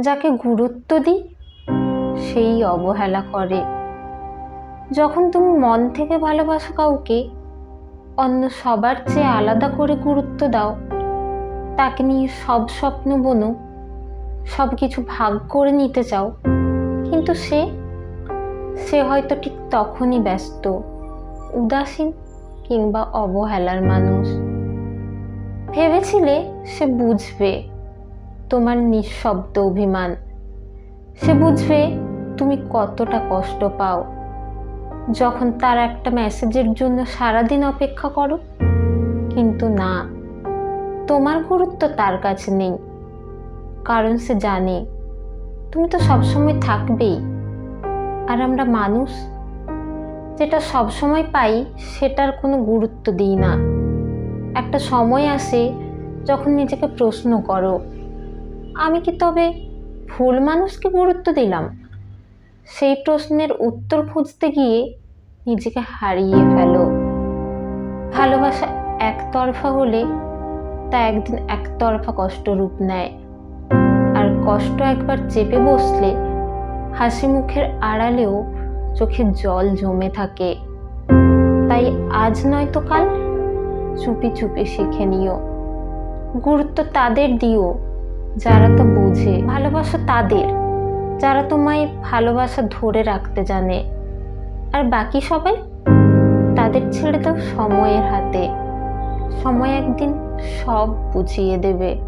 যাকে গুরুত্ব দিই, সেই অবহেলা করে। যখন তুমি মন থেকে ভালোবাসো কাউকে, অন্য সবার চেয়ে আলাদা করে গুরুত্ব দাও। তাকে নিয়ে সব স্বপ্ন বনো, সব কিছু ভাগ করে নিতে চাও। কিন্তু সে সে হয়তো ঠিক তখনই ব্যস্ত, উদাসীন কিংবা অবহেলার মানুষ। ভেবেছিলে সে বুঝবে। তোমার নিঃশব্দ অভিমান। সে বুঝবে তুমি কতটা কষ্ট পাও। যখন তার একটা মেসেজের জন্য সারাদিন অপেক্ষা করো, কিন্তু না, তোমার গুরুত্ব তার কাছে নেই। কারণ সে জানে, তুমি তো সবসময় থাকবেই। আর আমরা মানুষ, যেটা সবসময় পাই সেটার কোনো গুরুত্ব দিই না। একটা সময় আসে যখন নিজেকে প্রশ্ন করো আমি কি তবে ভুল মানুষকে গুরুত্ব দিলাম? সেই প্রশ্নের উত্তর খুঁজতে গিয়ে নিজেকে হারিয়ে ফেলো। ভালোবাসা একতরফা হলে তা একদিন একতরফা কষ্ট রূপ নেয়। আর কষ্ট একবার চেপে বসলে হাসি মুখের আড়ালেও চোখে জল জমে থাকে। তাই আজ নয়তো কাল চুপি চুপি শিখে নিও। গুরুত্ব তাদের দিও। যারা তো বোঝে, ভালোবাসা তাদের। যারা তোমায় ভালোবাসা ধরে রাখতে জানে। আর বাকি সবাই তাদের ছেড়ে দাও সময়ের হাতে। সময় একদিন সব বুঝিয়ে দেবে।